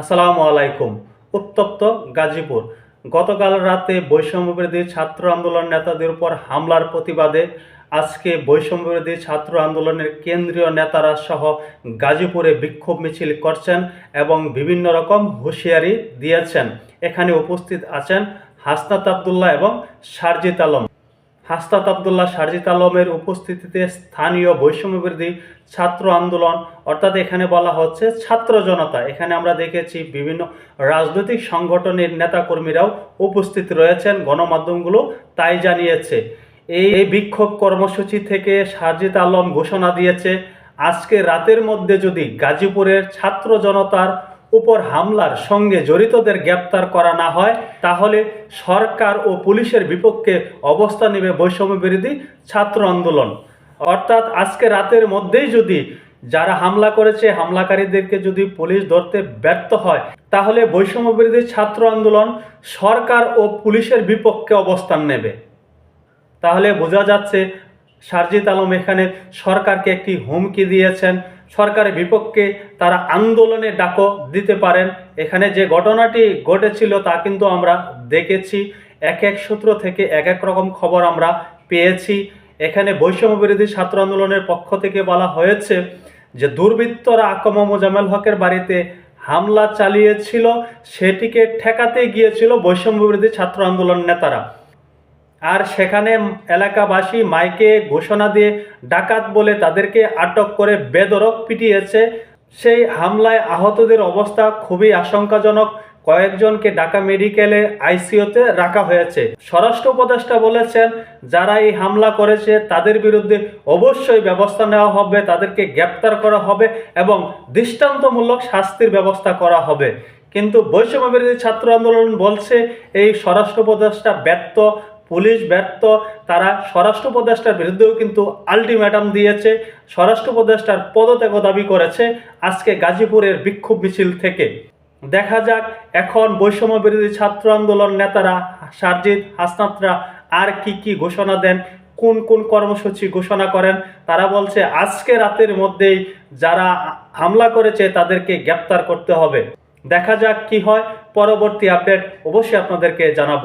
আসসালামু আলাইকুম। উত্তপ্ত গাজীপুর। গতকাল রাতে বৈষম্যবিরোধী ছাত্র আন্দোলন নেতাদের উপর হামলার প্রতিবাদে আজকে বৈষম্যবিরোধী ছাত্র আন্দোলনের কেন্দ্রীয় নেতারা সহ গাজীপুরে বিক্ষোভ মিছিল করছেন এবং বিভিন্ন রকম হুঁশিয়ারি দিয়েছেন। এখানে উপস্থিত আছেন হাসনাত আবদুল্লাহ এবং সারজিত আলম। হাসনাত আবদুল্লাহ সারজিত আলমের উপস্থিতিতে স্থানীয় বৈষম্যবিরোধী ছাত্র আন্দোলন, অর্থাৎ এখানে বলা হচ্ছে ছাত্র জনতা। এখানে আমরা দেখেছি বিভিন্ন রাজনৈতিক সংগঠনের নেতাকর্মীরাও উপস্থিত রয়েছেন, গণমাধ্যমগুলো তাই জানিয়েছে। এই বিক্ষোভ কর্মসূচি থেকে সারজিত আলম ঘোষণা দিয়েছে, আজকে রাতের মধ্যে যদি গাজীপুরের ছাত্র জনতার উপর হামলার সঙ্গে জড়িতদের গ্রেপ্তার করা না হয়, তাহলে সরকার ও পুলিশের বিপক্ষে অবস্থান নেবে বৈষম্য বিরোধী ছাত্র আন্দোলন। অর্থাৎ আজকে রাতের মধ্যেই যদি যারা হামলা করেছে, হামলাকারীদেরকে যদি পুলিশ ধরতে ব্যর্থ হয়, তাহলে বৈষম্য বিরোধী ছাত্র আন্দোলন সরকার ও পুলিশের বিপক্ষে অবস্থান নেবে। তাহলে বোঝা যাচ্ছে সারজিত আলম এখানে সরকারকে একটি হুমকি দিয়েছেন। সরকারের বিপক্ষে তারা আন্দোলনে ডাকও দিতে পারেন। এখানে যে ঘটনাটি ঘটেছিল তা কিন্তু আমরা দেখেছি। এক এক সূত্র থেকে এক এক রকম খবর আমরা পেয়েছি। এখানে বৈষম্য বিরোধী ছাত্র আন্দোলনের পক্ষ থেকে বলা হয়েছে যে, দুর্বৃত্তরা আকমা মোজামেল হকের বাড়িতে হামলা চালিয়েছিল, সেটিকে ঠেকাতে গিয়েছিল বৈষম্য বিরোধী ছাত্র আন্দোলন নেতারা। আর সেখানে এলাকাবাসী মাইকে ঘোষণা দিয়ে ডাকাত বলে তাদেরকে আটক করে বেদরক পিটিয়েছে। সেই হামলায় আহতদের অবস্থা খুবই আশঙ্কাজনক। কয়েকজনকে ঢাকা মেডিকেলে আইসিইউতে রাখা হয়েছে। স্বরাষ্ট্র উপদেষ্টা বলেছেন, যারা এই হামলা করেছে তাদের বিরুদ্ধে অবশ্যই ব্যবস্থা নেওয়া হবে, তাদেরকে গ্রেপ্তার করা হবে এবং দৃষ্টান্তমূলক শাস্তির ব্যবস্থা করা হবে। কিন্তু বৈষম্য বিরোধী ছাত্র আন্দোলন বলছে, এই স্বরাষ্ট্র উপদেষ্টা ব্যর্থ পুলিশ ব্যর্থ, তারা স্বরাষ্ট্র উপদেষ্টার বিরুদ্ধেও কিন্তু আলটিমেটাম দিয়েছে, স্বরাষ্ট্র উপদেষ্টার পদত্যাগ দাবি করেছে আজকে গাজীপুরের বিক্ষোভ মিছিল থেকে। দেখা যাক, এখন বৈষম্য বিরোধী ছাত্র আন্দোলন নেতারা সারজিৎ, হাসনাতরা আর কি কি ঘোষণা দেন, কোন কোন কর্মসূচি ঘোষণা করেন, তারা বলছে আজকে রাতের মধ্যেই যারা হামলা করেছে তাদেরকে গ্রেপ্তার করতে হবে। দেখা যাক কি হয়, পরবর্তী আপডেট অবশ্যই আপনাদেরকে জানাব।